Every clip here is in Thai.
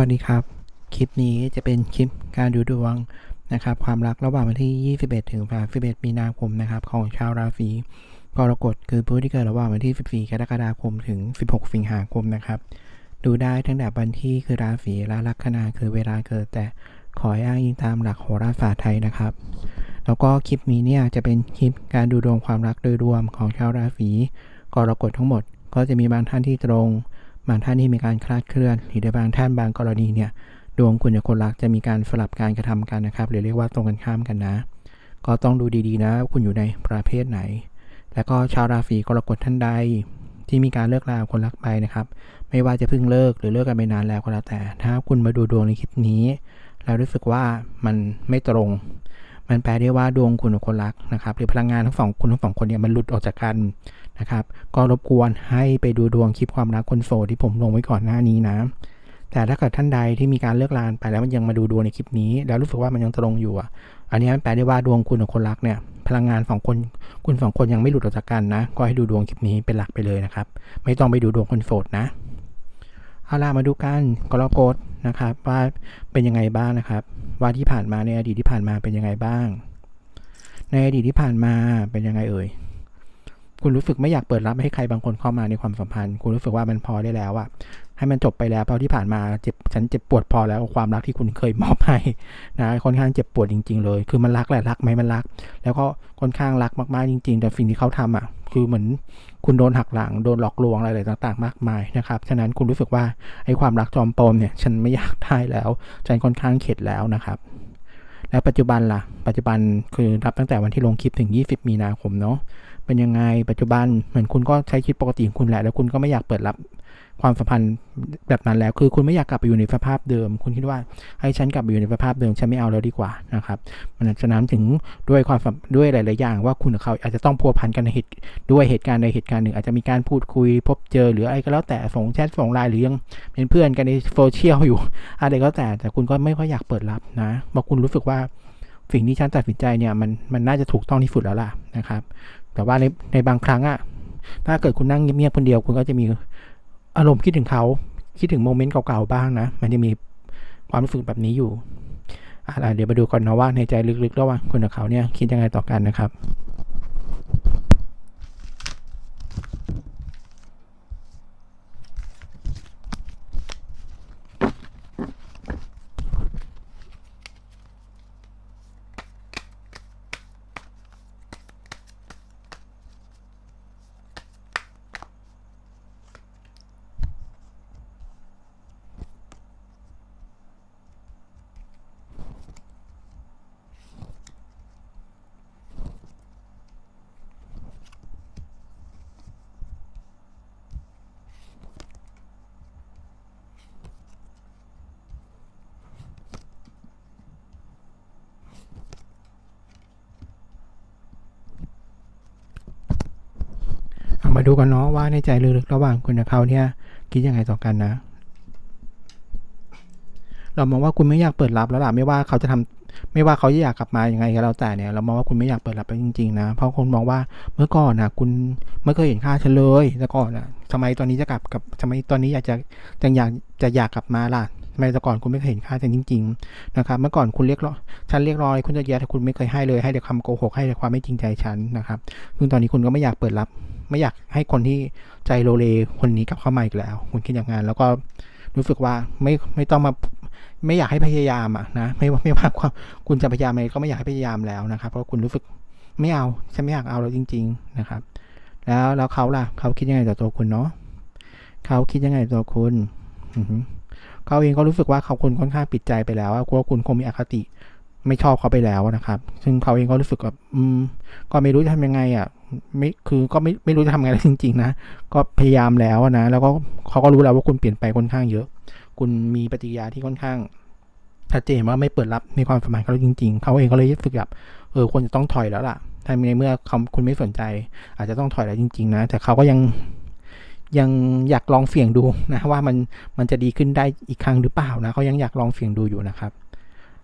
วัสดีครับ คลิปนี้จะเป็นคลิปการดูดวงนะครับ ความรักระหว่างวันที่ 21 ถึง 31 มีนาคมนะครับ ของชาวราศีกรกฎคือผู้ที่เกิดระหว่างวันที่ 14 กรกฎาคมถึง 16 สิงหาคมนะครับ ดูได้ตั้งแต่วันที่คือราศีและลัคนาคือเวลาเกิดแต่ขออ้างอิงตามหลักโหราศาสตร์ไทยนะครับ แล้วก็คลิปนี้เนี่ยจะเป็นคลิปการดูดวงความรักโดยรวมของชาวราศีกรกฎทั้งหมด ก็จะมีบางท่านที่ตรง บางท่านที่มีการคลาดเคลื่อนหรือในบางท่านบางกรณีเนี่ยดวงคุณกับคนรักจะมีการสลับการกระทำกันนะครับหรือเรียกว่าตรงกันข้ามกันนะ ก็ต้องดูดีๆนะว่าคุณอยู่ในประเภทไหน แล้วก็ชาวราศีกรกฎท่านใดที่มีการเลิกลาคนรักไปนะครับ ไม่ว่าจะเพิ่งเลิกหรือเลิกกันไปนานแล้วก็แล้วแต่ ถ้าคุณมาดูดวงในคลิปนี้ แล้วรู้สึกว่ามันไม่ตรง มันแปลได้ว่าดวงคุณกับคนรักนะครับ หรือพลังงานทั้งสองคุณทั้งสองคนเนี่ยมันหลุดออกจากกันนะครับ ก็รบกวนให้ไปดูดวงคลิปความรักคนโสดที่ผมลงไว้ก่อนหน้านี้นะแต่ถ้าเกิดท่านใดที่มีการเลิกลาไปแล้วมันยังมาดูดวงในคลิปนี้ แล้วรู้สึกว่ามันยังตรงอยู่อะ อันนี้มันแปลได้ว่าดวงคุณกับคนรักเนี่ย พลังงานสองคนคุณสองคนยังไม่หลุดออกจากกันนะ ก็ให้ดูดวงคลิปนี้เป็นหลักไปเลยนะครับ ไม่ต้องไปดูดวงคนโสดนะ เอาล่ะมาดูกันกรกฎนะครับว่าเป็นยังไงบ้างนะครับ ว่าที่ผ่านมาในอดีตที่ผ่านมาเป็นยังไงบ้าง ในอดีตที่ผ่านมาเป็นยังไงเอ่ยคุณรู้สึกไม่อยากเปิดรับให้ใครบางคนเข้ามาในความสัมพันธ์ คุณรู้สึกว่ามันพอได้แล้วอะให้มันจบไปแล้วเพราะที่ผ่านมาเจ็บฉันเจ็บปวดพอแล้วความรักที่คุณเคยมอบให้นะค่อนข้างเจ็บปวดจริง ๆ เลย คือมันรักแหละรักไหมมันรัก แล้วก็ค่อนข้างรักมากๆจริง ๆ แต่สิ่งที่เขาทำอะ คือเหมือนคุณโดนหักหลังโดนหลอกลวงอะไรต่างๆ มากมายนะครับ ฉะนั้นคุณรู้สึกว่าไอ้ความรักจอมปลอมเนี่ยฉันไม่อยากได้แล้วฉันค่อนข้างเข็ดแล้วนะครับและปัจจุบันล่ะ ปัจจุบันคือรับตั้งแต่วันที่ลงคลิปถึง 20 มีนาคมเนาะ เป็นยังไง ปัจจุบันเหมือนคุณก็ใช้ชีวิตปกติของคุณแหละ แล้วคุณก็ไม่อยากเปิดรับ ความสัมพันธ์แบบนั้นแล้ว คือคุณไม่อยากกลับไปอยู่ในสภาพเดิม คุณคิดว่าให้ฉันกลับไปอยู่ในสภาพเดิมฉันไม่เอาแล้วดีกว่านะครับมันฉะนั้นถึงด้วยความสัมด้วยหลาย ๆ อย่าง ว่าคุณกับเขาอาจจะต้องพัวพันกันในเหตุด้วยเหตุการณ์ในเหตุการณ์หนึ่ง อาจจะมีการพูดคุยพบเจอหรืออะไรก็แล้วแต่ส่งแชทส่งไลน์หรือยังเป็นเพื่อนกันในโซเชียลอยู่อะไรก็แต่แต่คุณก็ไม่ค่อยอยากเปิดรับนะบอกคุณรู้สึกว่าสิ่งที่ฉันตัดสินใจเนี่ยมันมันน่าจะถูกต้องที่สุดแล้วล่ะนะครับ แต่ว่าในในบางครั้งอะถ้าเกิดคุณนั่งเงียบๆคนเดียว คุณก็จะมี อารมณ์คิดถึงเขา คิดถึงโมเมนต์เก่าๆบ้างนะ มันจะมีความรู้สึกแบบนี้อยู่อะเดี๋ยวมาดูก่อนนะว่าในใจลึกๆ ระหว่างคุณกับเขาเนี่ยคิดยังไงต่อกันนะครับ มาดูกันเนาะว่าในใจลึกๆระหว่างคุณกับเขาเนี่ยคิดยังไงต่อกันนะ เรามองว่าคุณไม่อยากเปิดรับแล้วล่ะไม่ว่าเขาจะทำไม่ว่าเขาจะอยากกลับมายังไงก็แล้วแต่เนี่ยเรามองว่าคุณไม่อยากเปิดรับไปจริงๆนะเพราะคนมองว่าเมื่อก่อนนะคุณไม่เคยเห็นค่าฉันเลยแต่ก่อนนะทำไมตอนนี้จะกลับกับทำไมตอนนี้อยากจะจะอยากจะอยากกลับมาล่ะ ทำไมแต่ก่อนคุณไม่เคยเห็นค่าฉันจริงๆนะครับเมื่อก่อนคุณเรียกร้องฉันเรียกร้องอะไรคุณจะแย่แต่คุณไม่เคยให้เลยให้แต่คำโกหกให้แต่ความไม่จริงใจฉันนะครับซึ่งตอนนี้คุณก็ไม่อยากเปิดรับ ไม่อยากให้คนที่ใจโลเลคนนี้กลับเข้ามาอีกแล้ว คุณคิดอย่างนั้นแล้วก็รู้สึกว่าไม่ไม่ต้องมาไม่อยากให้พยายามอะนะไม่ว่าไม่ว่าความคุณจะพยายามอะไรก็ไม่อยากให้พยายามแล้วนะครับ เพราะคุณรู้สึกไม่เอาฉันไม่อยากเอาแล้วจริง ๆนะครับ แล้วแล้วเขาล่ะเขาคิดยังไงต่อตัวคุณเนาะเขาคิดยังไงต่อคุณ อือ เขาเองก็รู้สึกว่าเขาคุณค่อนข้างปิดใจไปแล้วกลัวคุณคงมีอคติไม่ชอบเขาไปแล้วนะครับ ซึ่งเขาเองก็รู้สึกแบบอืม ก็ไม่รู้จะทำยังไงอะ ไม่คือก็ไม่ไม่รู้จะทำไงแล้วจริง ๆ นะ ก็พยายามแล้วนะ แล้วก็เขาก็รู้แล้วว่าคุณเปลี่ยนไปค่อนข้างเยอะ คุณมีปฏิกิริยาที่ค่อนข้างชัดเจนว่าไม่เปิดรับในความสัมพันธ์เขาจริง ๆ เขาเองก็เลยรู้สึกแบบเออควรจะต้องถอยแล้วล่ะถ้าในเมื่อคุณไม่สนใจ อาจจะต้องถอยแล้วจริง ๆ นะ แต่เขาก็ยัง ยังอยากลองเสี่ยงดูนะว่ามันมันจะดีขึ้นได้อีกครั้งหรือเปล่านะเขายังอยากลองเสี่ยงดูอยู่นะครับ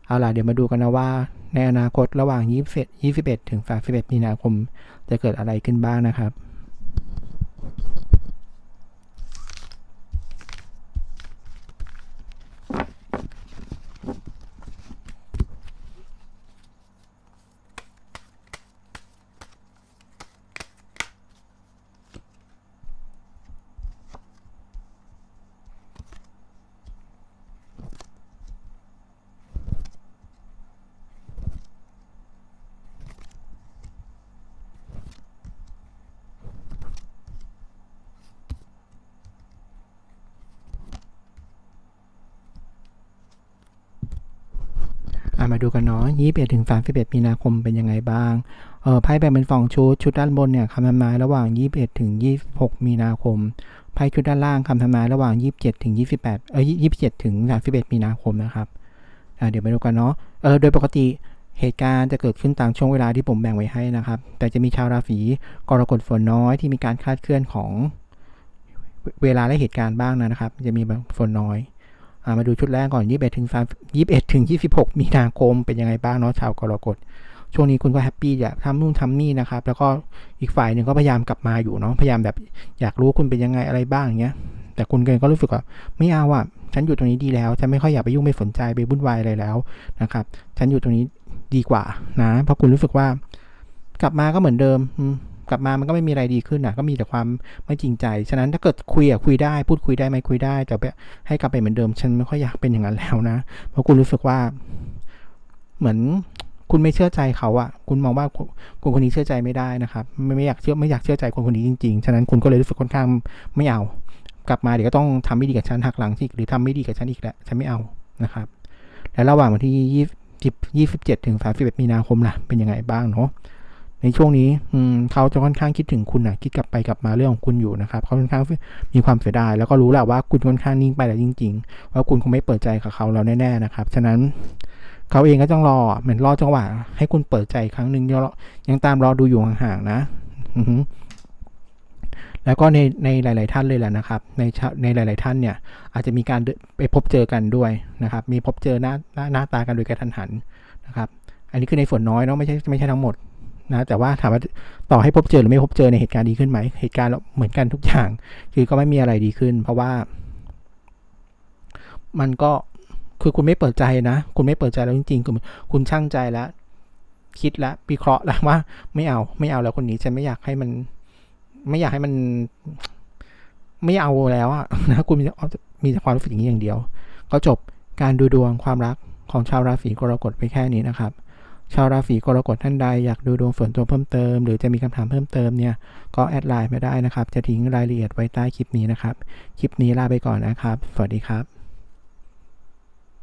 เอาล่ะเดี๋ยวมาดูกันนะว่า ในอนาคตระหว่าง 21 21 ถึง 31 มีนาคม จะเกิดอะไรขึ้นบ้างนะครับ อะมาดูกันเนาะ21ถึง31มีนาคมเป็นยังไงบ้าง เออไพ่แบ่งเป็นสองชุด ชุดด้านบนเนี่ยคำทำนายระหว่าง21ถึง26มีนาคม ไพ่ชุดด้านล่างคำทำนายระหว่าง27ถึง28เอ้ย27ถึง31มีนาคมนะครับ อะเดี๋ยวมาดูกันเนาะ เออโดยปกติเหตุการณ์จะเกิดขึ้นตามช่วงเวลาที่ผมแบ่งไว้ให้นะครับ แต่จะมีชาวราศีกรกฎฝนน้อยที่มีการคาดเคลื่อนของเวลาและเหตุการณ์บ้างนะครับ จะมีฝนน้อยามาดูชุดแรกก่อน 21 ถึง 3 21 ถึง 26 มีนาคมเป็นยังไงบ้างเนาะชาวกรกฎ ช่วงนี้คุณก็แฮปปี้อยากทำนู่นทำนี่นะครับ แล้วก็อีกฝ่ายหนึ่งก็พยายามกลับมาอยู่เนาะ พยายามแบบอยากรู้คุณเป็นยังไงอะไรบ้างอย่างเงี้ย แต่คุณเกินก็รู้สึกว่าไม่เอาอะ ฉันอยู่ตรงนี้ดีแล้ว ฉันไม่ค่อยอยากไปยุ่งไปสนใจไปวุ่นวายอะไรแล้วนะครับ ฉันอยู่ตรงนี้ดีกว่านะ เพราะคุณรู้สึกว่ากลับมาก็เหมือนเดิม กลับมามันก็ไม่มีอะไรดีขึ้นนะก็มีแต่ความไม่จริงใจ ฉะนั้นถ้าเกิดคุยอะคุยได้ พูดคุยได้ไหมคุยได้ แต่แบบให้กลับไปเหมือนเดิม ฉันไม่ค่อยอยากเป็นอย่างนั้นแล้วนะ เพราะคุณรู้สึกว่า เหมือนคุณไม่เชื่อใจเขาอะคุณมองว่าคนคนนี้เชื่อใจไม่ได้นะครับ ไม่ไม่อยากเชื่อไม่อยากเชื่อใจคนคนนี้จริงๆ ฉะนั้นคุณก็เลยรู้สึกค่อนข้างไม่เอา กลับมาเดี๋ยวก็ต้องทำไม่ดีกับฉันหักหลังที่หรือทำไม่ดีกับฉันอีกแหละฉันไม่เอานะครับ และระหว่างวันที่ยี่สิบยี่สิบเจ็ดถึงสามสิบเอ็ดมีนาคมล่ะ เป็นยังไงบ้างเนาะ ในช่วงนี้อืมเขาจะค่อนข้างคิดถึงคุณนะคิดกลับไปกลับมาเรื่องของคุณอยู่นะครับเขาค่อนข้างมีความเสียดายแล้วก็รู้แหละว่าคุณค่อนข้างนิ่งไปแล้วจริง ๆ ว่าคุณคงไม่เปิดใจกับเขาแล้วแน่ๆนะครับฉะนั้นเขาเองก็ต้องรอเหมือนรอจังหวะให้คุณเปิดใจครั้งหนึ่งยังตามรอดูอยู่ห่างๆนะแล้วก็ในในหลาย ๆ ท่านเลยแหละนะครับ ในในหลาย ๆ ท่านเนี่ย อาจจะมีการไปพบเจอกันด้วยนะครับ มีพบเจอหน้าหน้าหน้าตากันโดยกระทันหันนะครับ อันนี้คือในส่วนน้อยเนาะไม่ใช่ไม่ใช่ทั้งหมด นะแต่ว่าถามว่าต่อให้พบเจอหรือไม่พบเจอในเหตุการณ์ดีขึ้นไหมเหตุการณ์เหมือนกันทุกอย่าง คือก็ไม่มีอะไรดีขึ้น เพราะว่า มันก็คือคุณไม่เปิดใจนะ คุณไม่เปิดใจแล้วจริงๆคุณคุณช่างใจแล้ว คิดแล้ววิเคราะห์แล้วว่า ไม่เอาไม่เอาแล้วคนนี้ฉันไม่อยากให้มัน ไม่อยากให้มัน ไม่เอาแล้วอะนะคุณมีมีแต่ความรู้สึกอย่างนี้อย่างเดียว ก็จบการดูดวงความรักของชาวราศีกรกฎไปแค่นี้นะครับ ชาวราศีกรกฎท่านใดอยากดูดวงส่วนตัวเพิ่มเติม หรือจะมีคำถามเพิ่มเติมเนี่ยก็แอดไลน์มาได้นะครับ จะทิ้งรายละเอียดไว้ใต้คลิปนี้นะครับ คลิปนี้ลาไปก่อนนะครับ สวัสดีครับ